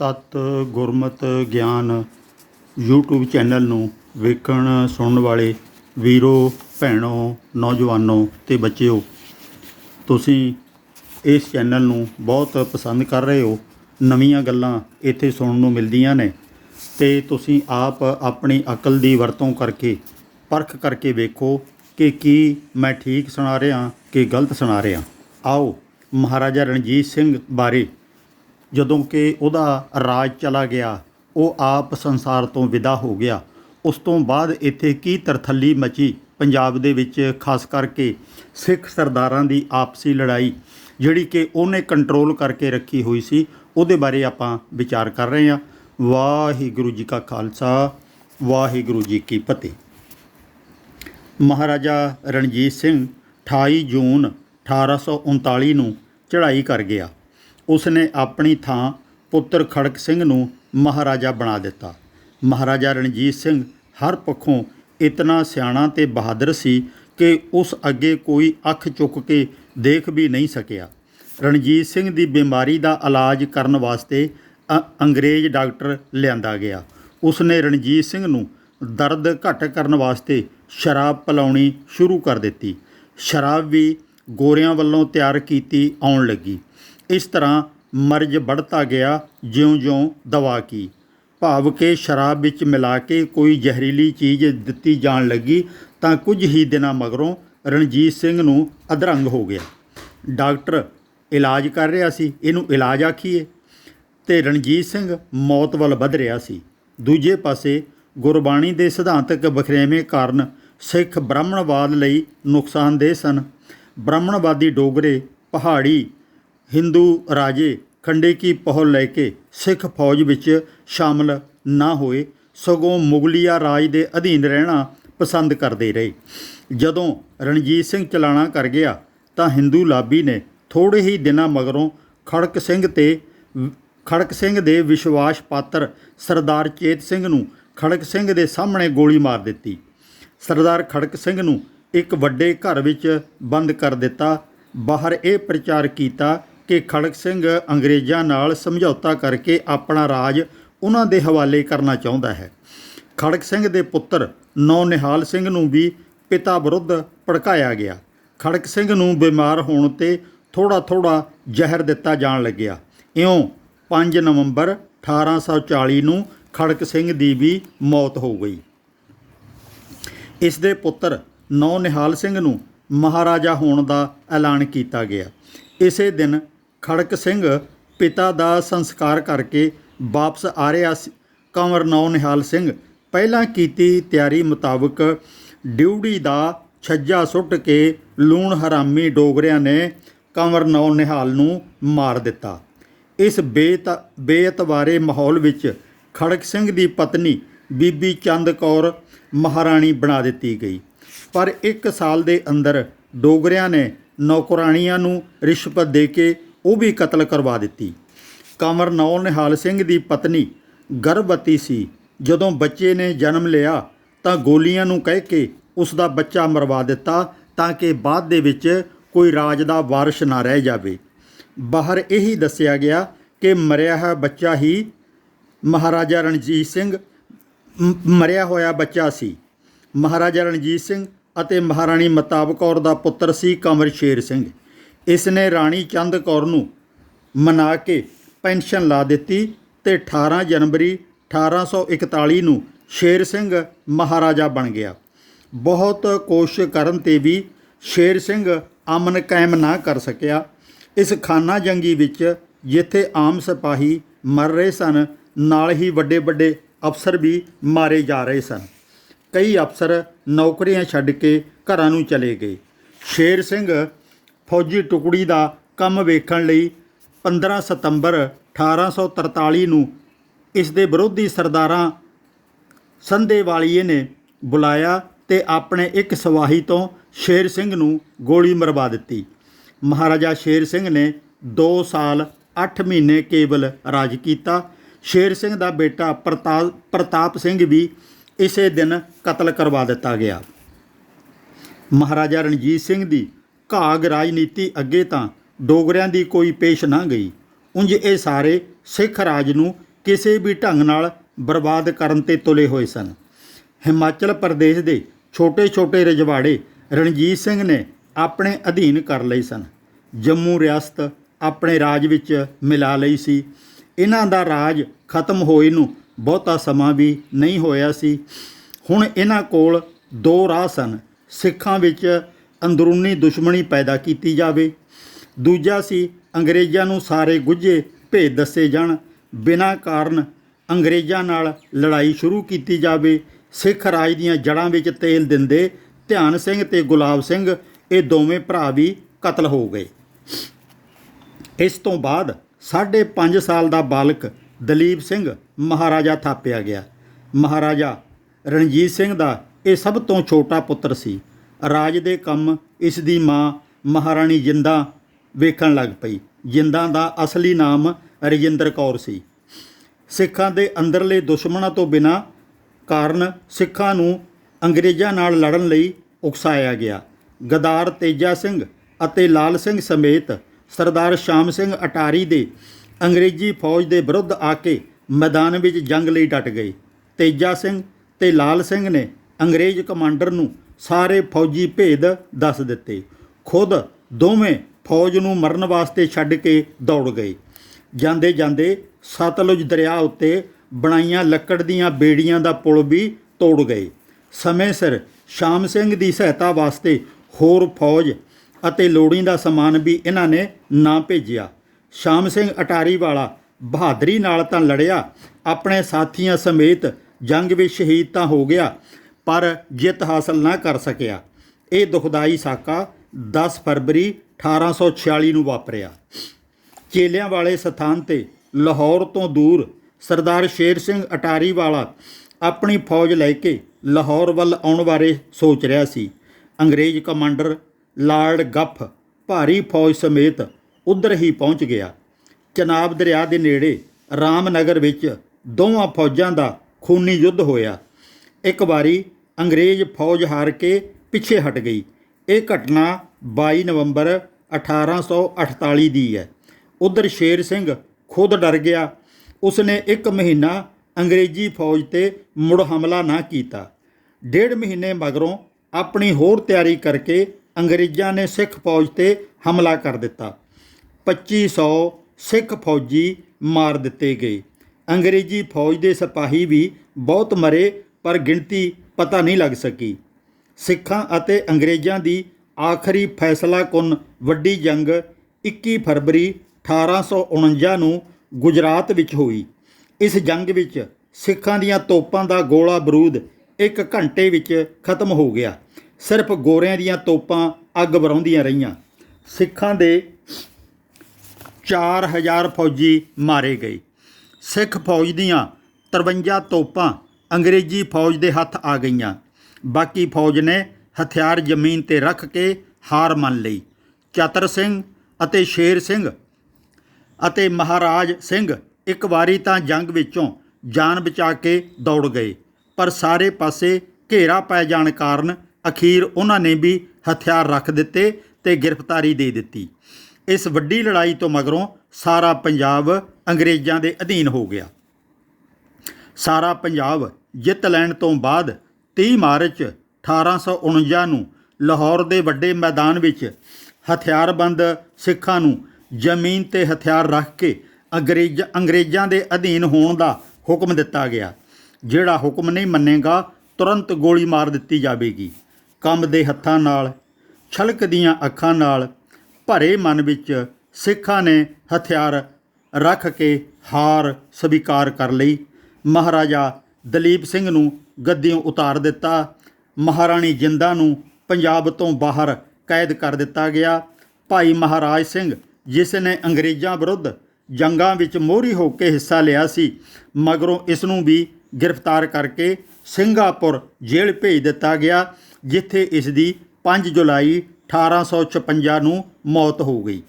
ਤਤ ਗੁਰਮਤ ਗਿਆਨ YouTube channel ਨੂੰ ਵੇਖਣ, ਸੁਣਨ ਵਾਲੇ ਵੀਰੋ, ਭੈਣੋ, ਨੌਜਵਾਨੋ ਤੇ ਬੱਚਿਓ, ਤੁਸੀਂ ਇਸ ਚੈਨਲ ਨੂੰ ਬਹੁਤ ਪਸੰਦ ਕਰ ਰਹੇ ਹੋ। ਨਵੀਆਂ ਗੱਲਾਂ ਇੱਥੇ ਸੁਣਨ ਨੂੰ ਮਿਲਦੀਆਂ ਨੇ ਤੇ ਤੁਸੀਂ ਆਪ ਆਪਣੀ ਅਕਲ ਦੀ ਵਰਤੋਂ ਕਰਕੇ, ਪਰਖ ਕਰਕੇ ਵੇਖੋ ਕਿ ਕੀ ਮੈਂ ਠੀਕ ਸੁਣਾ ਰਿਹਾ, ਕਿ ਗਲਤ ਸੁਣਾ ਰਿਹਾ। ਆਓ ਮਹਾਰਾਜਾ ਰਣਜੀਤ ਸਿੰਘ ਬਾਰੇ ਜਦੋਂ ਕਿ ਉਹਦਾ ਰਾਜ ਚਲਾ ਗਿਆ, ਉਹ ਆਪ ਸੰਸਾਰ ਤੋਂ ਵਿਦਾ ਹੋ ਗਿਆ। ਉਸ ਤੋਂ ਬਾਅਦ ਇੱਥੇ ਕੀ ਤਰਥੱਲੀ ਮਚੀ ਪੰਜਾਬ ਦੇ ਵਿੱਚ, ਖਾਸ ਕਰਕੇ ਸਿੱਖ ਸਰਦਾਰਾਂ ਦੀ ਆਪਸੀ ਲੜਾਈ, ਜਿਹੜੀ ਕਿ ਉਹਨੇ ਕੰਟਰੋਲ ਕਰਕੇ ਰੱਖੀ ਹੋਈ ਸੀ, ਉਹਦੇ ਬਾਰੇ ਆਪਾਂ ਵਿਚਾਰ ਕਰ ਰਹੇ ਹਾਂ। ਵਾਹਿਗੁਰੂ ਜੀ ਕਾ ਖਾਲਸਾ, ਵਾਹਿਗੁਰੂ ਜੀ ਕੀ ਫਤਿਹ। ਮਹਾਰਾਜਾ ਰਣਜੀਤ ਸਿੰਘ 28 ਜੂਨ 1839 ਨੂੰ ਚੜ੍ਹਾਈ ਕਰ ਗਿਆ। ਉਸਨੇ ਆਪਣੀ ਥਾਂ ਪੁੱਤਰ ਖੜਕ ਸਿੰਘ ਨੂੰ ਮਹਾਰਾਜਾ ਬਣਾ ਦਿੱਤਾ। ਮਹਾਰਾਜਾ ਰਣਜੀਤ ਸਿੰਘ ਹਰ ਪੱਖੋਂ ਇਤਨਾ ਸਿਆਣਾ ਤੇ ਬਹਾਦਰ ਸੀ ਕਿ ਉਸ ਅੱਗੇ ਕੋਈ ਅੱਖ ਚੁੱਕ ਕੇ ਦੇਖ ਵੀ ਨਹੀਂ ਸਕਿਆ। ਰਣਜੀਤ ਸਿੰਘ ਦੀ ਬਿਮਾਰੀ ਦਾ ਇਲਾਜ ਕਰਨ ਵਾਸਤੇ ਅ- ਅੰਗਰੇਜ਼ ਡਾਕਟਰ ਲਿਆਂਦਾ ਗਿਆ। ਉਸਨੇ ਰਣਜੀਤ ਸਿੰਘ ਨੂੰ ਦਰਦ ਘੱਟ ਕਰਨ ਵਾਸਤੇ ਸ਼ਰਾਬ ਪਿਲਾਉਣੀ ਸ਼ੁਰੂ ਕਰ ਦਿੱਤੀ। ਸ਼ਰਾਬ ਵੀ ਗੋਰਿਆਂ ਵੱਲੋਂ ਤਿਆਰ ਕੀਤੀ ਆਉਣ ਲੱਗੀ। ਇਸ ਤਰ੍ਹਾਂ ਮਰਜ਼ ਵੱਧਦਾ ਗਿਆ, ਜਿਉਂ-ਜਿਉਂ ਦਵਾ ਕੀ। ਭਾਵ ਕਿ ਸ਼ਰਾਬ ਵਿੱਚ ਮਿਲਾ ਕੇ ਕੋਈ ਜ਼ਹਿਰੀਲੀ ਚੀਜ਼ ਦਿੱਤੀ ਜਾਣ ਲੱਗੀ, ਤਾਂ ਕੁਝ ਹੀ ਦਿਨਾਂ ਮਗਰੋਂ ਰਣਜੀਤ ਸਿੰਘ ਨੂੰ ਅਧਰੰਗ ਹੋ ਗਿਆ। ਡਾਕਟਰ ਇਲਾਜ ਕਰ ਰਿਹਾ ਸੀ, ਇਹਨੂੰ ਇਲਾਜ ਆਖੀਏ। ਤੇ ਰਣਜੀਤ ਸਿੰਘ ਮੌਤ ਵੱਲ ਵਧ ਰਿਹਾ ਸੀ। ਦੂਜੇ ਪਾਸੇ ਗੁਰਬਾਣੀ ਦੇ ਸਿਧਾਂਤਕ ਵਖਰੇਵੇਂ ਕਾਰਨ ਸਿੱਖ ਬ੍ਰਾਹਮਣਵਾਦ ਲਈ ਨੁਕਸਾਨਦੇਹ ਸਨ। ਬ੍ਰਾਹਮਣਵਾਦੀ ਡੋਗਰੇ ਪਹਾੜੀ ਹਿੰਦੂ ਰਾਜੇ ਖੰਡੇ ਕੀ ਪਹੁਲ ਲੈ ਕੇ ਸਿੱਖ ਫੌਜ ਵਿੱਚ ਸ਼ਾਮਲ ਨਾ ਹੋਏ, ਸਗੋਂ ਮੁਗਲੀਆ ਰਾਜ ਦੇ ਅਧੀਨ ਰਹਿਣਾ ਪਸੰਦ ਕਰਦੇ ਰਹੇ। ਜਦੋਂ ਰਣਜੀਤ ਸਿੰਘ ਚਲਾਣਾ ਕਰ ਗਿਆ, ਤਾਂ ਹਿੰਦੂ ਲਾਬੀ ਨੇ ਥੋੜੇ ਹੀ ਦਿਨਾਂ ਮਗਰੋਂ ਖੜਕ ਸਿੰਘ ਤੇ ਖੜਕ ਸਿੰਘ ਦੇ ਵਿਸ਼ਵਾਸ ਪਾਤਰ ਸਰਦਾਰ ਚੇਤ ਸਿੰਘ ਨੂੰ ਖੜਕ ਸਿੰਘ ਦੇ ਸਾਹਮਣੇ ਗੋਲੀ ਮਾਰ ਦਿੱਤੀ। ਸਰਦਾਰ ਖੜਕ ਸਿੰਘ ਨੂੰ ਇੱਕ ਵੱਡੇ ਘਰ ਵਿੱਚ ਬੰਦ ਕਰ ਦਿੱਤਾ। ਬਾਹਰ ਇਹ ਪ੍ਰਚਾਰ ਕੀਤਾ ਕਿ ਖੜਕ ਸਿੰਘ ਅੰਗਰੇਜ਼ਾਂ ਨਾਲ ਸਮਝੌਤਾ ਕਰਕੇ ਆਪਣਾ ਰਾਜ ਉਹਨਾਂ ਦੇ ਹਵਾਲੇ ਕਰਨਾ ਚਾਹੁੰਦਾ ਹੈ। ਖੜਕ ਸਿੰਘ ਦੇ ਪੁੱਤਰ ਨੌ ਨਿਹਾਲ ਸਿੰਘ ਨੂੰ ਵੀ ਪਿਤਾ ਵਿਰੁੱਧ ਭੜਕਾਇਆ ਗਿਆ। ਖੜਕ ਸਿੰਘ ਨੂੰ ਬਿਮਾਰ ਹੋਣ ਤੇ ਥੋੜਾ ਥੋੜਾ ਜ਼ਹਿਰ ਦਿੱਤਾ ਜਾਣ ਲੱਗਿਆ। ਇਉਂ 5 ਨਵੰਬਰ 1840 ਨੂੰ ਖੜਕ ਸਿੰਘ ਦੀ ਵੀ ਮੌਤ ਹੋ ਗਈ। ਇਸ ਦੇ ਪੁੱਤਰ ਨੌ ਨਿਹਾਲ ਸਿੰਘ ਨੂੰ ਮਹਾਰਾਜਾ ਹੋਣ ਦਾ ਐਲਾਨ ਕੀਤਾ ਗਿਆ। ਇਸੇ ਦਿਨ ਖੜਕ ਸਿੰਘ ਪਿਤਾ ਦਾ ਸੰਸਕਾਰ ਕਰਕੇ ਵਾਪਸ ਆ ਰਿਹਾ ਸੀ। ਕੰਵਰ ਨੌ ਨਿਹਾਲ ਸਿੰਘ ਪਹਿਲਾਂ ਕੀਤੀ ਤਿਆਰੀ ਮੁਤਾਬਕ ਡਿਊਟੀ ਦਾ ਛੱਜਾ ਸੁੱਟ ਕੇ ਲੂਣ ਹਰਾਮੀ ਡੋਗਰਿਆਂ ਨੇ ਕੰਵਰ ਨੌ ਨਿਹਾਲ ਨੂੰ ਮਾਰ ਦਿੱਤਾ। ਇਸ ਬੇਤ, ਬੇਇਤਵਾਰੇ ਮਾਹੌਲ ਵਿੱਚ ਖੜਕ ਸਿੰਘ ਦੀ ਪਤਨੀ ਬੀਬੀ ਚੰਦ ਕੌਰ ਮਹਾਰਾਣੀ ਬਣਾ ਦਿੱਤੀ ਗਈ। ਪਰ ਇੱਕ ਸਾਲ ਦੇ ਅੰਦਰ ਡੋਗਰਿਆਂ ਨੇ ਨੌਕਰਾਣੀਆਂ ਨੂੰ ਰਿਸ਼ਵਤ ਦੇ ਕੇ ਉਹ ਵੀ ਕਤਲ ਕਰਵਾ ਦਿੱਤੀ। ਕਮਰ ਨੌ ਨਿਹਾਲ ਸਿੰਘ ਦੀ ਪਤਨੀ ਗਰਭਵਤੀ ਸੀ। ਜਦੋਂ ਬੱਚੇ ਨੇ ਜਨਮ ਲਿਆ ਤਾਂ ਗੋਲੀਆਂ ਨੂੰ ਕਹਿ ਕੇ ਉਸ ਦਾ ਬੱਚਾ ਮਰਵਾ ਦਿੱਤਾ ਤਾਂ ਕਿ ਬਾਅਦ ਦੇ ਵਿੱਚ ਕੋਈ ਰਾਜ ਦਾ ਵਾਰਿਸ ਨਾ ਰਹਿ ਜਾਵੇ। ਬਾਹਰ ਇਹੀ ਦੱਸਿਆ ਗਿਆ ਕਿ ਮਰਿਆ ਹੈ ਬੱਚਾ ਹੀ ਮਹਾਰਾਜਾ ਰਣਜੀਤ ਸਿੰਘ ਮਰਿਆ ਹੋਇਆ ਬੱਚਾ ਸੀ। ਮਹਾਰਾਜਾ ਰਣਜੀਤ ਸਿੰਘ ਅਤੇ ਮਹਾਰਾਣੀ ਮਤਾਬ ਕੌਰ ਦਾ ਪੁੱਤਰ ਸੀ ਕਮਰ ਸ਼ੇਰ ਸਿੰਘ। ਇਸ ਨੇ ਰਾਣੀ ਚੰਦ ਕੌਰ ਨੂੰ ਮਨਾ ਕੇ ਪੈਨਸ਼ਨ ਲਾ ਦਿੱਤੀ ਤੇ 18 ਜਨਵਰੀ 1841 ਨੂੰ ਸ਼ੇਰ ਸਿੰਘ ਮਹਾਰਾਜਾ ਬਣ ਗਿਆ। ਬਹੁਤ ਕੋਸ਼ਿਸ਼ ਕਰਨ ਤੇ ਵੀ ਸ਼ੇਰ ਸਿੰਘ ਅਮਨ ਕਾਇਮ ਨਾ ਕਰ ਸਕਿਆ। ਇਸ ਖਾਨਾ ਜੰਗੀ ਵਿੱਚ ਜਿੱਥੇ ਆਮ ਸਿਪਾਹੀ ਮਰ ਰਹੇ ਸਨ, ਨਾਲ ਹੀ ਵੱਡੇ ਵੱਡੇ ਅਫਸਰ ਵੀ ਮਾਰੇ ਜਾ ਰਹੇ ਸਨ। ਕਈ ਅਫਸਰ ਨੌਕਰੀਆਂ ਛੱਡ ਕੇ ਘਰਾਂ ਨੂੰ ਚਲੇ ਗਏ। ਸ਼ੇਰ ਸਿੰਘ ਫੌਜੀ ਟੁਕੜੀ ਦਾ ਕੰਮ ਵੇਖਣ ਲਈ 15 ਸਤੰਬਰ 1843 ਨੂੰ ਇਸ ਦੇ ਵਿਰੋਧੀ ਸਰਦਾਰਾਂ ਸੰਧੇਵਾਲੀਏ ਨੇ ਬੁਲਾਇਆ ਤੇ ਆਪਣੇ ਇੱਕ ਸਵਾਹੀ ਤੋਂ ਸ਼ੇਰ ਸਿੰਘ ਨੂੰ ਗੋਲੀ ਮਰਵਾ ਦਿੱਤੀ। ਮਹਾਰਾਜਾ ਸ਼ੇਰ ਸਿੰਘ ਨੇ 2 ਸਾਲ 8 ਮਹੀਨੇ ਕੇਵਲ ਰਾਜ ਕੀਤਾ। ਸ਼ੇਰ ਸਿੰਘ ਦਾ ਬੇਟਾ ਪ੍ਰਤਾਪ ਪ੍ਰਤਾਪ ਸਿੰਘ ਵੀ ਇਸੇ ਦਿਨ ਕਤਲ ਕਰਵਾ ਦਿੱਤਾ ਗਿਆ। ਮਹਾਰਾਜਾ ਰਣਜੀਤ ਸਿੰਘ ਦੀ ਘਾਗ ਰਾਜਨੀਤੀ ਅੱਗੇ ਤਾਂ ਡੋਗਰਿਆਂ ਦੀ ਕੋਈ ਪੇਸ਼ ਨਾ ਗਈ। ਉਂਝ ਇਹ ਸਾਰੇ ਸਿੱਖ ਰਾਜ ਨੂੰ ਕਿਸੇ ਵੀ ਢੰਗ ਨਾਲ ਬਰਬਾਦ ਕਰਨ ਤੇ ਤੁਲੇ ਹੋਏ ਸਨ। ਹਿਮਾਚਲ ਪ੍ਰਦੇਸ਼ ਦੇ ਛੋਟੇ-ਛੋਟੇ ਰਜਵਾੜੇ ਰਣਜੀਤ ਸਿੰਘ ਨੇ ਆਪਣੇ ਅਧੀਨ ਕਰ ਲਏ ਸਨ। ਜੰਮੂ ਰਿਆਸਤ ਆਪਣੇ ਰਾਜ ਵਿੱਚ ਮਿਲਾ ਲਈ ਸੀ। ਇਹਨਾਂ ਦਾ ਰਾਜ ਖਤਮ ਹੋਏ ਨੂੰ ਬਹੁਤਾ ਸਮਾਂ ਵੀ ਨਹੀਂ ਹੋਇਆ ਸੀ। ਹੁਣ ਇਹਨਾਂ ਕੋਲ ਦੋ ਰਾਹ ਸਨ। ਸਿੱਖਾਂ ਵਿੱਚ ਅੰਦਰੂਨੀ ਦੁਸ਼ਮਣੀ ਪੈਦਾ ਕੀਤੀ ਜਾਵੇ। ਦੂਜਾ ਸੀ, ਅੰਗਰੇਜ਼ਾਂ ਨੂੰ ਸਾਰੇ ਗੁੱਝੇ ਭੇਦ ਦੱਸੇ ਜਾਣ। ਬਿਨਾਂ ਕਾਰਨ ਅੰਗਰੇਜ਼ਾਂ ਨਾਲ ਲੜਾਈ ਸ਼ੁਰੂ ਕੀਤੀ ਜਾਵੇ। ਸਿੱਖ ਰਾਜ ਦੀਆਂ ਜੜ੍ਹਾਂ ਵਿੱਚ ਤੇਲ ਦਿੰਦੇ ਧਿਆਨ ਸਿੰਘ ਤੇ ਗੁਲਾਬ ਸਿੰਘ, ਇਹ ਦੋਵੇਂ ਭਰਾ ਵੀ ਕਤਲ ਹੋ ਗਏ। ਇਸ ਤੋਂ ਬਾਅਦ ਸਾਢੇ ਪੰਜ ਸਾਲ ਦਾ ਬਾਲਕ ਦਲੀਪ ਸਿੰਘ ਮਹਾਰਾਜਾ ਥਾਪਿਆ ਗਿਆ। ਮਹਾਰਾਜਾ ਰਣਜੀਤ ਸਿੰਘ ਦਾ ਇਹ ਸਭ ਤੋਂ ਛੋਟਾ ਪੁੱਤਰ ਸੀ। ਰਾਜ ਦੇ ਕੰਮ ਇਸ ਦੀ ਮਾਂ ਮਹਾਰਾਣੀ ਜਿੰਦਾ ਵੇਖਣ ਲੱਗ ਪਈ। ਜਿੰਦਾ ਦਾ ਅਸਲੀ ਨਾਮ ਰਜਿੰਦਰ ਕੌਰ ਸੀ। ਸਿੱਖਾਂ ਦੇ ਅੰਦਰਲੇ ਦੁਸ਼ਮਣਾਂ ਤੋਂ ਬਿਨਾਂ ਕਾਰਨ ਸਿੱਖਾਂ ਨੂੰ ਅੰਗਰੇਜ਼ਾਂ ਨਾਲ ਲੜਨ ਲਈ ਉਕਸਾਇਆ ਗਿਆ। ਗਦਾਰ ਤੇਜਾ ਸਿੰਘ ਅਤੇ ਲਾਲ ਸਿੰਘ ਸਮੇਤ ਸਰਦਾਰ ਸ਼ਾਮ ਸਿੰਘ ਅਟਾਰੀ ਦੇ ਅੰਗਰੇਜ਼ੀ ਫੌਜ ਦੇ ਵਿਰੁੱਧ ਆ ਕੇ ਮੈਦਾਨ ਵਿੱਚ ਜੰਗ ਲਈ ਡਟ ਗਏ। ਤੇਜਾ ਸਿੰਘ ਤੇ ਲਾਲ ਸਿੰਘ ਨੇ ਅੰਗਰੇਜ਼ ਕਮਾਂਡਰ ਨੂੰ ਸਾਰੇ ਫੌਜੀ ਭੇਦ ਦੱਸ ਦਿੱਤੇ। ਖੁਦ ਦੋਵੇਂ ਫੌਜ ਨੂੰ ਮਰਨ ਵਾਸਤੇ ਛੱਡ ਕੇ ਦੌੜ ਗਏ। ਜਾਂਦੇ ਜਾਂਦੇ ਸਤਲੁਜ ਦਰਿਆ ਉੱਤੇ ਬਣਾਈਆਂ ਲੱਕੜ ਦੀਆਂ ਬੇੜੀਆਂ ਦਾ ਪੁਲ ਵੀ ਤੋੜ ਗਏ। ਸਮੇਂ ਸਿਰ ਸ਼ਾਮ ਸਿੰਘ ਦੀ ਸਹਾਇਤਾ ਵਾਸਤੇ ਹੋਰ ਫੌਜ ਅਤੇ ਲੋੜੀਂਦਾ ਸਮਾਨ ਵੀ ਇਹਨਾਂ ਨੇ ਨਾ ਭੇਜਿਆ। ਸ਼ਾਮ ਸਿੰਘ ਅਟਾਰੀ ਵਾਲਾ ਬਹਾਦਰੀ ਨਾਲ ਤਾਂ ਲੜਿਆ। ਆਪਣੇ ਸਾਥੀਆਂ ਸਮੇਤ ਜੰਗ ਵਿੱਚ ਸ਼ਹੀਦ ਤਾਂ ਹੋ ਗਿਆ। ਪਰ ਜਿੱਤ ਹਾਸਲ ਨਾ ਕਰ ਸਕਿਆ। ਇਹ ਦੁਖਦਾਈ ਸਾਕਾ 10 ਫਰਵਰੀ 1846 ਨੂੰ ਵਾਪਰਿਆ। ਚੇਲਿਆਂ ਵਾਲੇ ਸਥਾਨ ਤੇ ਲਾਹੌਰ ਤੋਂ ਦੂਰ ਸਰਦਾਰ ਸ਼ੇਰ ਸਿੰਘ ਅਟਾਰੀ ਵਾਲਾ ਆਪਣੀ ਫੌਜ ਲੈ ਕੇ ਲਾਹੌਰ ਵੱਲ ਆਉਣ ਬਾਰੇ ਸੋਚ ਰਿਹਾ ਸੀ। ਅੰਗਰੇਜ਼ ਕਮਾਂਡਰ ਲਾਰਡ ਗੱਫ ਭਾਰੀ ਫੌਜ ਸਮੇਤ ਉਧਰ ਹੀ ਪਹੁੰਚ ਗਿਆ। ਚਨਾਬ ਦਰਿਆ ਦੇ ਨੇੜੇ ਰਾਮਨਗਰ ਵਿੱਚ ਦੋਵਾਂ ਫੌਜਾਂ ਦਾ ਖੂਨੀ ਯੁੱਧ ਹੋਇਆ। ਇੱਕ ਵਾਰੀ ਅੰਗਰੇਜ਼ ਫੌਜ ਹਾਰ ਕੇ ਪਿੱਛੇ ਹਟ ਗਈ। ਇਹ ਘਟਨਾ 22 ਨਵੰਬਰ 1848 ਦੀ ਹੈ। ਉਧਰ ਸ਼ੇਰ ਸਿੰਘ ਖੁਦ ਡਰ ਗਿਆ। ਉਸਨੇ ਇੱਕ ਮਹੀਨਾ ਅੰਗਰੇਜ਼ੀ ਫੌਜ ਤੇ ਮੁੜ ਹਮਲਾ ਨਾ ਕੀਤਾ। ਡੇਢ ਮਹੀਨੇ ਮਗਰੋਂ ਆਪਣੀ ਹੋਰ ਤਿਆਰੀ ਕਰਕੇ ਅੰਗਰੇਜ਼ਾਂ ਨੇ ਸਿੱਖ ਫੌਜ ਤੇ ਹਮਲਾ ਕਰ ਦਿੱਤਾ। 2500 ਸਿੱਖ ਫੌਜੀ ਮਾਰ ਦਿੱਤੇ ਗਏ। ਅੰਗਰੇਜ਼ੀ ਫੌਜ ਦੇ ਸਿਪਾਹੀ ਵੀ ਬਹੁਤ ਮਰੇ ਪਰ ਗਿਣਤੀ ਪਤਾ ਨਹੀਂ ਲੱਗ ਸਕੀ। ਸਿੱਖਾਂ ਅਤੇ ਅੰਗਰੇਜ਼ਾਂ ਦੀ ਆਖਰੀ ਫੈਸਲਾਕੁੰਨ ਵੱਡੀ ਜੰਗ 21 ਫਰਵਰੀ 1849 ਨੂੰ ਗੁਜਰਾਤ ਵਿੱਚ ਹੋਈ। ਇਸ ਜੰਗ ਵਿੱਚ ਸਿੱਖਾਂ ਦੀਆਂ ਤੋਪਾਂ ਦਾ ਗੋਲਾ ਬਰੂਦ ਇੱਕ ਘੰਟੇ ਵਿੱਚ ਖਤਮ ਹੋ ਗਿਆ। ਸਿਰਫ ਗੋਰਿਆਂ ਦੀਆਂ ਤੋਪਾਂ ਅੱਗ ਵਰਾਉਂਦੀਆਂ ਰਹੀਆਂ। ਸਿੱਖਾਂ ਦੇ 4000 ਫੌਜੀ ਮਾਰੇ ਗਏ। ਸਿੱਖ ਫੌਜ ਦੀਆਂ 53 ਤੋਪਾਂ ਅੰਗਰੇਜ਼ੀ ਫੌਜ ਦੇ ਹੱਥ ਆ ਗਈਆਂ। ਬਾਕੀ ਫੌਜ ਨੇ ਹਥਿਆਰ ਜ਼ਮੀਨ ਤੇ ਰੱਖ ਕੇ ਹਾਰ ਮੰਨ ਲਈ। ਚਤਰ ਸਿੰਘ ਅਤੇ ਸ਼ੇਰ ਸਿੰਘ ਅਤੇ ਮਹਾਰਾਜ ਸਿੰਘ ਇੱਕ ਵਾਰੀ ਤਾਂ ਜੰਗ ਵਿੱਚੋਂ ਜਾਨ ਬਚਾ ਕੇ ਦੌੜ ਗਏ, ਪਰ ਸਾਰੇ ਪਾਸੇ ਘੇਰਾ ਪੈ ਜਾਣ ਕਾਰਨ ਅਖੀਰ ਉਹਨਾਂ ਨੇ ਵੀ ਹਥਿਆਰ ਰੱਖ ਦਿੱਤੇ ਤੇ ਗ੍ਰਿਫਤਾਰੀ ਦੇ ਦਿੱਤੀ। ਇਸ ਵੱਡੀ ਲੜਾਈ ਤੋਂ ਮਗਰੋਂ ਸਾਰਾ ਪੰਜਾਬ ਅੰਗਰੇਜ਼ਾਂ ਦੇ ਅਧੀਨ ਹੋ ਗਿਆ। ਸਾਰਾ ਪੰਜਾਬ ਜਿੱਤ ਲੈਣ ਤੋਂ ਬਾਅਦ 30 ਮਾਰਚ 1849 ਨੂੰ ਲਾਹੌਰ ਦੇ ਵੱਡੇ ਮੈਦਾਨ ਵਿੱਚ ਹਥਿਆਰਬੰਦ ਸਿੱਖਾਂ ਨੂੰ ਜ਼ਮੀਨ ਤੇ ਹਥਿਆਰ ਰੱਖ ਕੇ ਅੰਗਰੇਜ਼ ਅੰਗਰੇਜ਼ਾਂ ਦੇ ਅਧੀਨ ਹੋਣ ਦਾ ਹੁਕਮ ਦਿੱਤਾ ਗਿਆ, ਜਿਹੜਾ ਹੁਕਮ ਨਹੀਂ ਮੰਨੇਗਾ, ਤੁਰੰਤ ਗੋਲੀ ਮਾਰ ਦਿੱਤੀ ਜਾਵੇਗੀ। ਕੰਮ ਦੇ ਹੱਥਾਂ ਨਾਲ ਛਲਕਦੀਆਂ ਅੱਖਾਂ ਨਾਲ, ਭਰੇ ਮਨ ਵਿੱਚ ਸਿੱਖਾਂ ਨੇ ਹਥਿਆਰ ਰੱਖ ਕੇ ਹਾਰ ਸਵੀਕਾਰ ਕਰ ਲਈ। ਮਹਾਰਾਜਾ ਦਲੀਪ ਸਿੰਘ ਨੂੰ ਗੱਦੀਓਂ ਉਤਾਰ ਦਿੱਤਾ। ਮਹਾਰਾਣੀ ਜਿੰਦਾ ਨੂੰ ਪੰਜਾਬ ਤੋਂ ਬਾਹਰ ਕੈਦ ਕਰ ਦਿੱਤਾ ਗਿਆ। ਭਾਈ ਮਹਾਰਾਜ ਸਿੰਘ, ਜਿਸ ਨੇ ਅੰਗਰੇਜ਼ਾਂ ਵਿਰੁੱਧ ਜੰਗਾਂ ਵਿੱਚ ਮੋਹਰੀ ਹੋ ਕੇ ਹਿੱਸਾ ਲਿਆ ਸੀ, ਮਗਰੋਂ ਇਸ ਨੂੰ ਵੀ ਗ੍ਰਿਫਤਾਰ ਕਰਕੇ ਸਿੰਗਾਪੁਰ ਜੇਲ੍ਹ ਭੇਜ ਦਿੱਤਾ ਗਿਆ, ਜਿੱਥੇ ਇਸ ਦੀ 5 ਜੁਲਾਈ 1856 ਨੂੰ ਮੌਤ ਹੋ ਗਈ।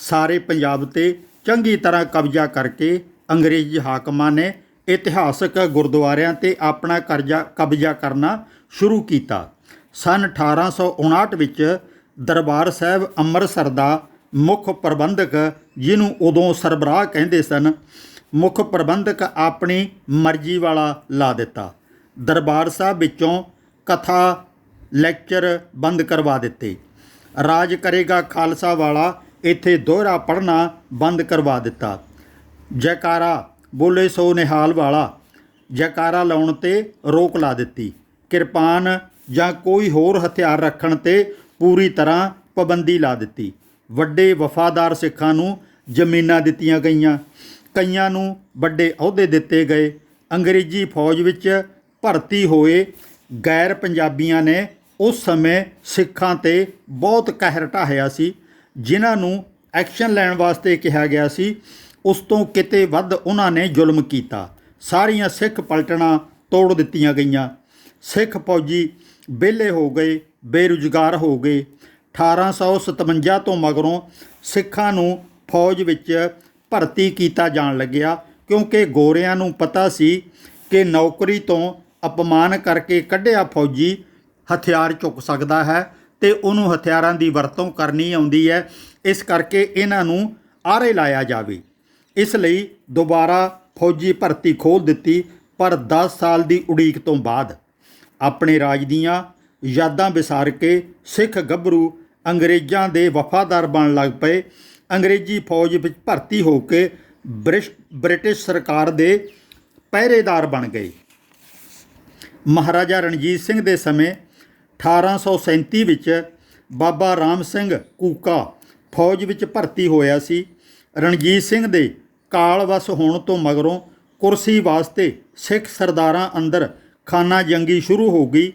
ਸਾਰੇ ਪੰਜਾਬ ਤੇ ਚੰਗੀ ਤਰ੍ਹਾਂ ਕਬਜ਼ਾ ਕਰਕੇ ਅੰਗਰੇਜ਼ੀ ਹਾਕਮਾਂ ਨੇ ਇਤਿਹਾਸਕ ਗੁਰਦੁਆਰਿਆਂ ਤੇ ਆਪਣਾ ਕਰਜ਼ਾ ਕਬਜ਼ਾ ਕਰਨਾ ਸ਼ੁਰੂ ਕੀਤਾ। ਸਨ 1859 ਵਿੱਚ ਦਰਬਾਰ ਸਾਹਿਬ ਅੰਮ੍ਰਿਤਸਰ ਦਾ ਮੁੱਖ ਪ੍ਰਬੰਧਕ, ਜਿਹਨੂੰ ਉਦੋਂ ਸਰਬਰਾਹ ਕਹਿੰਦੇ ਸਨ, ਮੁੱਖ ਪ੍ਰਬੰਧਕ ਆਪਣੀ ਮਰਜ਼ੀ ਵਾਲਾ ਲਾ ਦਿੱਤਾ। ਦਰਬਾਰ ਸਾਹਿਬ ਵਿੱਚੋਂ ਕਥਾ, ਲੈਕਚਰ ਬੰਦ ਕਰਵਾ ਦਿੱਤੇ। ਰਾਜ ਕਰੇਗਾ ਖਾਲਸਾ ਵਾਲਾ ਇੱਥੇ ਦੋਹਰਾ ਪੜ੍ਹਨਾ ਬੰਦ ਕਰਵਾ ਦਿੱਤਾ। ਜੈਕਾਰਾ ਬੋਲੇ ਸੋ ਨਿਹਾਲ ਵਾਲਾ। ਜੈਕਾਰਾ ਲਾਉਣ ਤੇ ਰੋਕ ਲਾ ਦਿੱਤੀ। ਕਿਰਪਾਨ ਜਾਂ ਕੋਈ ਹੋਰ ਹਥਿਆਰ ਰੱਖਣ ਤੇ ਪੂਰੀ ਤਰ੍ਹਾਂ ਪਾਬੰਦੀ ਲਾ ਦਿੱਤੀ। ਵੱਡੇ ਵਫਾਦਾਰ ਸਿੱਖਾਂ ਨੂੰ ਜ਼ਮੀਨਾਂ ਦਿੱਤੀਆਂ ਗਈਆਂ। ਕਈਆਂ ਨੂੰ ਵੱਡੇ ਅਹੁਦੇ ਦਿੱਤੇ ਗਏ। ਅੰਗਰੇਜ਼ੀ ਫੌਜ ਵਿੱਚ ਭਰਤੀ ਹੋਏ ਗੈਰ ਪੰਜਾਬੀਆਂ ਨੇ ਉਸ ਸਮੇਂ ਸਿੱਖਾਂ ਤੇ ਬਹੁਤ ਕਹਿਰ ਢਾਹਿਆ ਸੀ, ਜਿਨ੍ਹਾਂ ਨੂੰ ਐਕਸ਼ਨ ਲੈਣ ਵਾਸਤੇ ਕਿਹਾ ਗਿਆ ਸੀ। ਉਸ ਤੋਂ ਕਿਤੇ ਵੱਧ ਉਹਨਾਂ ਨੇ ਜ਼ੁਲਮ ਕੀਤਾ। ਸਾਰੀਆਂ ਸਿੱਖ ਪਲਟਣਾ ਤੋੜ ਦਿੱਤੀਆਂ ਗਈਆਂ। ਸਿੱਖ ਫੌਜੀ ਵਿਹਲੇ ਹੋ ਗਏ, ਬੇਰੁਜ਼ਗਾਰ ਹੋ ਗਏ। 1857 ਤੋਂ ਮਗਰੋਂ ਸਿੱਖਾਂ ਨੂੰ ਫੌਜ ਵਿੱਚ ਭਰਤੀ ਕੀਤਾ ਜਾਣ ਲੱਗਿਆ ਕਿਉਂਕਿ ਗੋਰਿਆਂ ਨੂੰ ਪਤਾ ਸੀ ਕਿ ਨੌਕਰੀ ਤੋਂ ਅਪਮਾਨ ਕਰਕੇ ਕੱਢਿਆ ਫੌਜੀ ਹਥਿਆਰ ਚੁੱਕ ਸਕਦਾ ਹੈ ਤੇ ਉਹਨੂੰ ਹਥਿਆਰਾਂ ਦੀ ਵਰਤੋਂ ਕਰਨੀ ਆਉਂਦੀ ਹੈ। ਇਸ ਕਰਕੇ ਇਹਨਾਂ ਨੂੰ ਆਰੇ ਲਾਇਆ ਜਾਵੇ। ਇਸ ਲਈ ਦੁਬਾਰਾ ਫੌਜੀ ਭਰਤੀ ਖੋਲ ਦਿੱਤੀ, ਪਰ 10 ਸਾਲ ਦੀ ਉਡੀਕ ਤੋਂ ਬਾਅਦ ਆਪਣੇ ਰਾਜ ਦੀਆਂ ਯਾਦਾਂ ਵਿਸਾਰ ਕੇ ਸਿੱਖ ਗੱਭਰੂ ਅੰਗਰੇਜ਼ਾਂ ਦੇ ਵਫਾਦਾਰ ਬਣਨ ਲੱਗ ਪਏ। ਅੰਗਰੇਜ਼ੀ ਫੌਜ ਵਿੱਚ ਭਰਤੀ ਹੋ ਕੇ ਬ੍ਰਿਸ਼- ਬ੍ਰਿਟਿਸ਼ ਸਰਕਾਰ ਦੇ ਪਹਿਰੇਦਾਰ ਬਣ ਗਏ। ਮਹਾਰਾਜਾ ਰਣਜੀਤ ਸਿੰਘ ਦੇ ਸਮੇਂ 1837 ਵਿੱਚ ਬਾਬਾ ਰਾਮ ਸਿੰਘ ਕੂਕਾ ਫੌਜ ਵਿੱਚ ਭਰਤੀ ਹੋਇਆ ਸੀ। ਰਣਜੀਤ ਸਿੰਘ ਦੇ ਕਾਲਵਸ ਹੋਣ ਤੋਂ ਮਗਰੋਂ ਕੁਰਸੀ ਵਾਸਤੇ ਸਿੱਖ ਸਰਦਾਰਾਂ ਅੰਦਰ ਖਾਨਾ ਜੰਗੀ ਸ਼ੁਰੂ ਹੋ ਗਈ।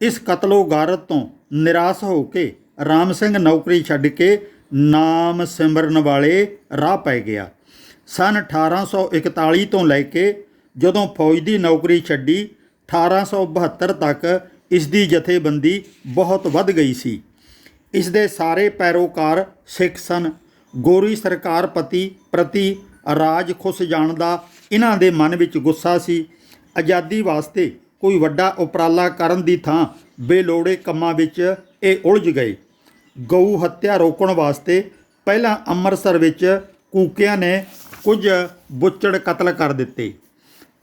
ਇਸ ਕਤਲੋ ਗਾਰਤ ਤੋਂ ਨਿਰਾਸ਼ ਹੋ ਕੇ ਰਾਮ ਸਿੰਘ ਨੌਕਰੀ ਛੱਡ ਕੇ ਨਾਮ ਸਿਮਰਨ ਵਾਲੇ ਰਾਹ ਪੈ ਗਿਆ। ਸਨ 1841 ਤੋਂ ਲੈ ਕੇ ਜਦੋਂ ਫੌਜ ਦੀ ਨੌਕਰੀ ਛੱਡੀ 1872 ਤੱਕ ਇਸ ਦੀ ਜਥੇਬੰਦੀ ਬਹੁਤ ਵੱਧ ਗਈ ਸੀ। ਇਸ ਦੇ ਸਾਰੇ ਪੈਰੋਕਾਰ ਸਿੱਖ ਸਨ। ਗੋਰੀ ਸਰਕਾਰ ਪਤੀ ਪ੍ਰਤੀ ਰਾਜ ਖੁੱਸ ਜਾਣ ਦਾ ਇਹਨਾਂ ਦੇ ਮਨ ਵਿੱਚ ਗੁੱਸਾ ਸੀ। ਆਜ਼ਾਦੀ ਵਾਸਤੇ ਕੋਈ ਵੱਡਾ ਉਪਰਾਲਾ ਕਰਨ ਦੀ ਥਾਂ ਬੇਲੋੜੇ ਕੰਮਾਂ ਵਿੱਚ ਇਹ ਉਲਝ ਗਏ। ਗਊ ਹੱਤਿਆ ਰੋਕਣ ਵਾਸਤੇ ਪਹਿਲਾਂ ਅੰਮ੍ਰਿਤਸਰ ਵਿੱਚ ਕੂਕਿਆਂ ਨੇ ਕੁਝ ਬੁੱਚੜ ਕਤਲ ਕਰ ਦਿੱਤੇ।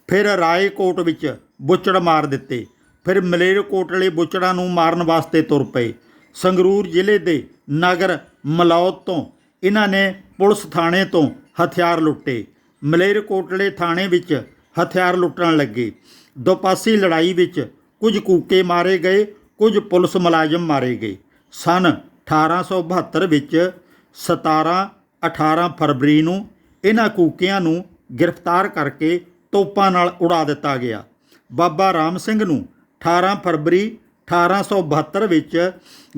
ਫਿਰ ਰਾਏਕੋਟ ਵਿੱਚ ਬੁੱਚੜ ਮਾਰ ਦਿੱਤੇ। ਫਿਰ ਮਲੇਰਕੋਟਲੇ ਬੁੱਚੜਾਂ ਨੂੰ ਮਾਰਨ ਵਾਸਤੇ ਤੁਰ ਪਏ। ਸੰਗਰੂਰ ਜ਼ਿਲ੍ਹੇ ਦੇ ਨਗਰ ਮਲੌਤ ਤੋਂ ਇਹਨਾਂ ਨੇ ਪੁਲਿਸ ਥਾਣੇ ਤੋਂ ਹਥਿਆਰ ਲੁੱਟੇ। ਮਲੇਰਕੋਟਲੇ ਥਾਣੇ ਵਿੱਚ ਹਥਿਆਰ ਲੁੱਟਣ ਲੱਗੇ। ਦੋਪਾਸੀ ਲੜਾਈ ਵਿੱਚ ਕੁਝ ਕੂਕੇ ਮਾਰੇ ਗਏ, ਕੁਝ ਪੁਲਿਸ ਮੁਲਾਜ਼ਮ ਮਾਰੇ ਗਏ। ਸਨ 1872 ਵਿੱਚ 17 18 ਫਰਵਰੀ ਨੂੰ ਇਹਨਾਂ ਕੂਕਿਆਂ ਨੂੰ ਗ੍ਰਿਫਤਾਰ ਕਰਕੇ ਤੋਪਾਂ ਨਾਲ ਉਡਾ ਦਿੱਤਾ ਗਿਆ। ਬਾਬਾ ਰਾਮ ਸਿੰਘ ਨੂੰ 18 ਫਰਵਰੀ 1872 ਵਿੱਚ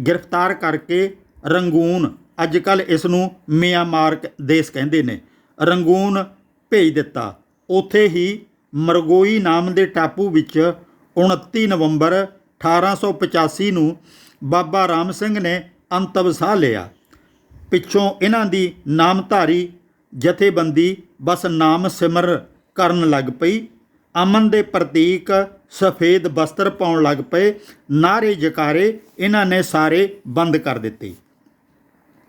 ਗ੍ਰਿਫਤਾਰ ਕਰਕੇ ਰੰਗੂਨ ਅੱਜ ਕੱਲ ਇਸ ਨੂੰ ਮਿਆਂਮਾਰ ਦੇਸ਼ ਕਹਿੰਦੇ ਨੇ। ਰੰਗੂਨ ਭੇਜ ਦਿੱਤਾ। ਉੱਥੇ ਹੀ ਮਰਗੋਈ ਨਾਮ ਦੇ ਟਾਪੂ ਵਿੱਚ 29 ਨਵੰਬਰ 1885 ਨੂੰ ਬਾਬਾ ਰਾਮ ਸਿੰਘ ਨੇ ਅੰਤਮ ਸਾਹ ਲਿਆ। ਪਿੱਛੋਂ ਇਹਨਾਂ ਦੀ ਨਾਮਧਾਰੀ ਜਥੇਬੰਦੀ ਬਸ ਨਾਮ ਸਿਮਰ ਕਰਨ ਲੱਗ ਪਈ। ਅਮਨ ਦੇ ਪ੍ਰਤੀਕ ਸਫੇਦ ਬਸਤਰ ਪਾਉਣ ਲੱਗ ਪਏ। ਨਾਰੇ ਜਕਾਰੇ ਇਹਨਾਂ ਨੇ ਸਾਰੇ ਬੰਦ ਕਰ ਦਿੱਤੇ।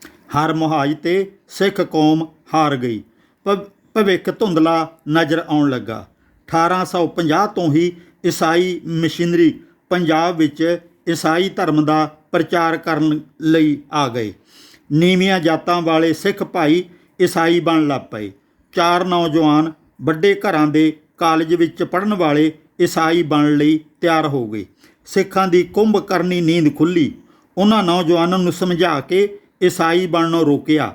ਹਰ ਮੁਹਾਜ ਤੇ ਸਿੱਖ ਕੌਮ ਹਾਰ ਗਈ। ਭਵਿੱਖ ਧੁੰਦਲਾ ਨਜ਼ਰ ਆਉਣ ਲੱਗਾ। 1850 ਤੋਂ ਹੀ ਈਸਾਈ ਮਸ਼ੀਨਰੀ ਪੰਜਾਬ ਵਿੱਚ ਈਸਾਈ ਧਰਮ ਦਾ ਪ੍ਰਚਾਰ ਕਰਨ ਲਈ ਆ ਗਏ। ਨੀਵੀਆਂ ਜਾਤਾਂ ਵਾਲੇ ਸਿੱਖ ਭਾਈ ਈਸਾਈ ਬਣ ਲੱਗ ਪਏ। ਚਾਰ ਨੌਜਵਾਨ ਵੱਡੇ ਘਰਾਂ ਦੇ ਕਾਲਜ ਵਿੱਚ ਪੜ੍ਹਨ ਵਾਲੇ ਈਸਾਈ ਬਣਨ ਲਈ ਤਿਆਰ ਹੋ ਗਏ। ਸਿੱਖਾਂ ਦੀ ਕੁੰਭ ਕਰਨੀ ਨੀਂਦ ਖੁੱਲੀ। ਉਹਨਾਂ ਨੌਜਵਾਨਾਂ ਨੂੰ ਸਮਝਾ ਕੇ ਈਸਾਈ ਬਣਨੋਂ ਰੋਕਿਆ।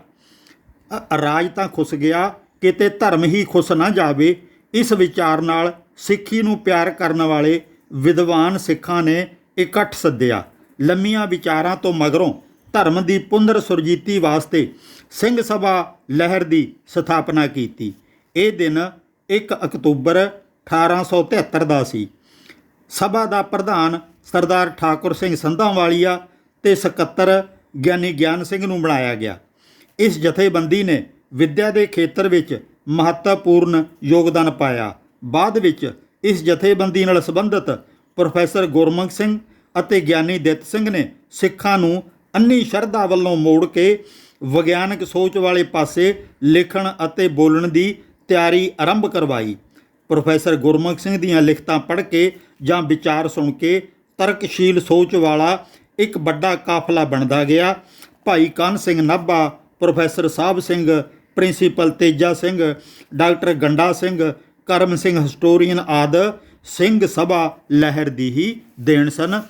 ਰਾਜ ਤਾਂ ਖੁੱਸ ਗਿਆ, ਕਿਤੇ ਧਰਮ ਹੀ ਖੁੱਸ ਨਾ ਜਾਵੇ। ਇਸ ਵਿਚਾਰ ਨਾਲ ਸਿੱਖੀ ਨੂੰ ਪਿਆਰ ਕਰਨ ਵਾਲੇ ਵਿਦਵਾਨ ਸਿੱਖਾਂ ਨੇ ਇਕੱਠ ਸੱਦਿਆ। ਲੰਮੀਆਂ ਵਿਚਾਰਾਂ ਤੋਂ ਮਗਰੋਂ ਧਰਮ ਦੀ ਪੁਨਰ ਸੁਰਜੀਤੀ ਵਾਸਤੇ ਸਿੰਘ ਸਭਾ ਲਹਿਰ ਦੀ ਸਥਾਪਨਾ ਕੀਤੀ। ਇਹ ਦਿਨ 1 ਅਕਤੂਬਰ 1873 ਦਾ ਸੀ। ਸਭਾ ਦਾ ਪ੍ਰਧਾਨ ਸਰਦਾਰ ਠਾਕੁਰ ਸਿੰਘ ਸੰਧਾਵਾਲੀਆ ਤੇ ਸਕੱਤਰ ਗਿਆਨੀ ਗਿਆਨ ਸਿੰਘ ਨੂੰ ਬਣਾਇਆ ਗਿਆ। ਇਸ ਜਥੇਬੰਦੀ ਨੇ ਵਿੱਦਿਆ ਦੇ ਖੇਤਰ ਵਿੱਚ ਮਹੱਤਵਪੂਰਨ ਯੋਗਦਾਨ ਪਾਇਆ। ਬਾਅਦ ਵਿੱਚ ਇਸ ਜਥੇਬੰਦੀ ਨਾਲ ਸੰਬੰਧਿਤ ਪ੍ਰੋਫੈਸਰ ਗੁਰਮੁਖ ਸਿੰਘ ਅਤੇ ਗਿਆਨੀ ਦਿੱਤ ਸਿੰਘ ਨੇ ਸਿੱਖਾਂ ਨੂੰ ਅੰਨੀ ਸ਼ਰਧਾ ਵੱਲੋਂ ਮੋੜ ਕੇ ਵਿਗਿਆਨਕ ਸੋਚ ਵਾਲੇ ਪਾਸੇ ਲਿਖਣ ਅਤੇ ਬੋਲਣ ਦੀ ਤਿਆਰੀ ਆਰੰਭ ਕਰਵਾਈ। ਪ੍ਰੋਫੈਸਰ ਗੁਰਮੁਖ ਸਿੰਘ ਦੀਆਂ ਲਿਖਤਾਂ ਪੜ੍ਹ ਕੇ ਜਾਂ ਵਿਚਾਰ ਸੁਣ ਕੇ ਤਰਕਸ਼ੀਲ ਸੋਚ ਵਾਲਾ ਇੱਕ ਵੱਡਾ ਕਾਫਲਾ ਬਣਦਾ ਗਿਆ। Bhai Kahn Singh Nabha professor Sahib Singh, principal Teja Singh, doctor Ganda Singh, Karam Singh historian ਆਦ ਸਿੰਘ ਸਭਾ ਲਹਿਰ ਦੀ ਹੀ ਦੇਣ ਸਨ।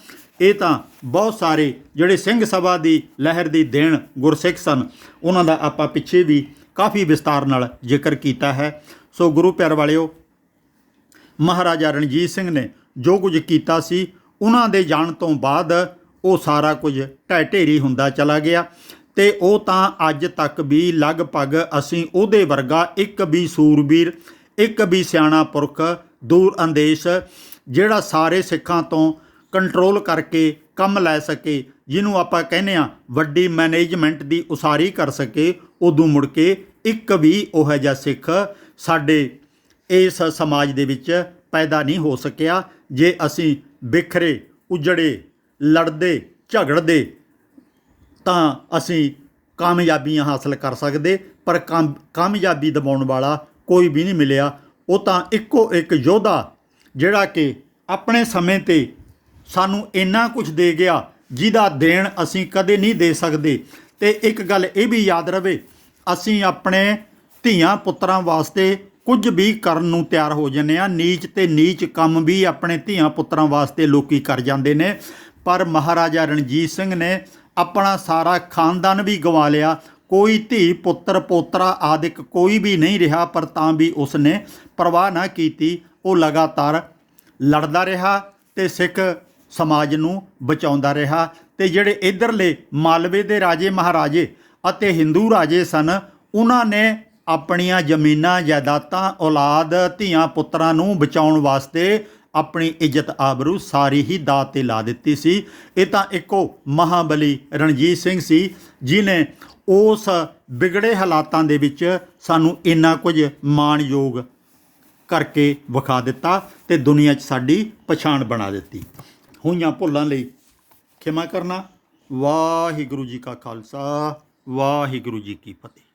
ਇਹ ਤਾਂ ਬਹੁਤ ਸਾਰੇ ਜਿਹੜੇ ਸਿੰਘ ਸਭਾ ਦੀ ਲਹਿਰ ਦੀ ਦੇਣ ਗੁਰਸਿੱਖ ਸਨ, ਉਹਨਾਂ ਦਾ ਆਪਾਂ ਪਿੱਛੇ ਵੀ ਕਾਫੀ ਵਿਸਤਾਰ ਨਾਲ ਜ਼ਿਕਰ ਕੀਤਾ ਹੈ। ਸੋ ਗੁਰੂ ਪਿਆਰ ਵਾਲਿਓ, ਮਹਾਰਾਜਾ ਰਣਜੀਤ ਸਿੰਘ ਨੇ ਜੋ ਕੁਝ ਕੀਤਾ ਸੀ, ਉਹਨਾਂ ਦੇ ਜਾਣ ਤੋਂ ਬਾਅਦ ਉਹ ਸਾਰਾ ਕੁਝ ਢਹਿ ਢੇਰੀ ਹੁੰਦਾ ਚਲਾ ਗਿਆ। ਤੇ ਉਹ ਤਾਂ ਅੱਜ ਤੱਕ ਵੀ ਲਗਭਗ ਅਸੀਂ ਉਹਦੇ ਵਰਗਾ ਇੱਕ ਵੀ ਸੂਰਬੀਰ, ਇੱਕ ਵੀ ਸਿਆਣਾ ਪੁਰਖ ਦੂਰ ਅੰਦੇਸ਼ ਜਿਹੜਾ ਸਾਰੇ ਸਿੱਖਾਂ ਤੋਂ ਕੰਟਰੋਲ ਕਰਕੇ ਕੰਮ ਲੈ ਸਕੇ, ਜਿਹਨੂੰ ਆਪਾਂ ਕਹਿੰਦੇ ਆ ਵੱਡੀ ਮੈਨੇਜਮੈਂਟ ਦੀ ਉਸਾਰੀ ਕਰ ਸਕੇ, ਉਦੋਂ ਮੁੜ ਕੇ ਇੱਕ ਵੀ ਉਹ ਜਿਹਾ ਸਿੱਖ ਸਾਡੇ ਇਸ ਸਮਾਜ ਦੇ ਵਿੱਚ ਪੈਦਾ ਨਹੀਂ ਹੋ ਸਕਿਆ, ਜੇ ਅਸੀਂ ਬਿਖਰੇ, ਉਜੜੇ, ਲੜਦੇ, ਝਗੜਦੇ ਤਾਂ ਅਸੀਂ ਕਾਮਯਾਬੀਆਂ ਹਾਸਲ ਕਰ ਸਕਦੇ, ਪਰ ਕਾਮ- ਕਾਮਯਾਬੀ ਦਿਵਾਉਣ ਵਾਲਾ ਕੋਈ ਵੀ ਨਹੀਂ ਮਿਲਿਆ। ਉਹ ਤਾਂ ਇੱਕੋ ਇੱਕ ਯੋਧਾ, ਜਿਹੜਾ ਕਿ ਆਪਣੇ ਸਮੇਂ ਤੇ ਸਾਨੂੰ ਇੰਨਾ ਕੁਝ ਦੇ ਗਿਆ, ਜਿਹਦਾ ਦੇਣ ਅਸੀਂ ਕਦੇ ਨਹੀਂ ਦੇ ਸਕਦੇ। ਤੇ ਇੱਕ ਗੱਲ ਇਹ ਵੀ ਯਾਦ ਰਵੇ, ਅਸੀਂ ਆਪਣੇ ਧੀਆਂ ਪੁੱਤਰਾਂ ਵਾਸਤੇ ਕੁਝ ਵੀ ਕਰਨ ਨੂੰ ਤਿਆਰ ਹੋ ਜੰਨੇ ਆ ਨੀਚ ਤੇ ਨੀਚ ਕੰਮ ਵੀ ਆਪਣੇ ਧੀਆਂ ਪੁੱਤਰਾਂ ਵਾਸਤੇ ਲੋਕੀ ਕਰ ਜਾਂਦੇ ਨੇ। ਪਰ ਮਹਾਰਾਜਾ ਰਣਜੀਤ ਸਿੰਘ ਨੇ ਆਪਣਾ ਸਾਰਾ ਖਾਨਦਾਨ ਵੀ ਗਵਾ ਲਿਆ। ਕੋਈ ਧੀ, ਪੁੱਤਰ, ਪੋਤਰਾ ਆਦਿਕ ਕੋਈ ਵੀ ਨਹੀਂ ਰਿਹਾ, ਪਰ ਤਾਂ ਵੀ ਉਸਨੇ ਪਰਵਾਹ ਨਾ ਕੀਤੀ। ਉਹ ਲਗਾਤਾਰ ਲੜਦਾ ਰਿਹਾ ਤੇ ਸਿੱਖ ਸਮਾਜ ਨੂੰ ਬਚਾਉਂਦਾ ਰਿਹਾ ਤੇ ਜਿਹੜੇ ਇਧਰਲੇ ਮਾਲਵੇ ਦੇ ਰਾਜੇ ਮਹਾਰਾਜੇ ਅਤੇ ਹਿੰਦੂ ਰਾਜੇ ਸਨ, ਉਹਨਾਂ ਨੇ ਆਪਣੀਆਂ ਜ਼ਮੀਨਾਂ, ਜਾਇਦਾਦਾਂ, ਔਲਾਦ, ਧੀਆਂ, ਪੁੱਤਰਾਂ ਨੂੰ ਬਚਾਉਣ ਵਾਸਤੇ ਆਪਣੀ ਇੱਜ਼ਤ ਆਬਰੂ ਸਾਰੀ ਹੀ ਦਾਅ ਤੇ ਲਾ ਦਿੱਤੀ ਸੀ। ਇਹ ਤਾਂ ਇੱਕੋ ਮਹਾਬਲੀ ਰਣਜੀਤ ਸਿੰਘ ਸੀ ਜਿਨੇ ਉਸ ਵਿਗੜੇ ਹਾਲਾਤਾਂ ਦੇ ਵਿੱਚ ਸਾਨੂੰ ਇੰਨਾ ਕੁਝ ਮਾਣਯੋਗ ਕਰਕੇ ਵਿਖਾ ਦਿੱਤਾ ਤੇ ਦੁਨੀਆ 'ਚ ਸਾਡੀ ਪਛਾਣ ਬਣਾ ਦਿੱਤੀ। ਹੋਈਆਂ ਭੁੱਲਾਂ ਲਈ ਖਿਮਾ ਕਰਨਾ। ਵਾਹਿਗੁਰੂ ਜੀ ਕਾ ਖਾਲਸਾ, ਵਾਹਿਗੁਰੂ ਜੀ ਕੀ ਫਤਿਹ।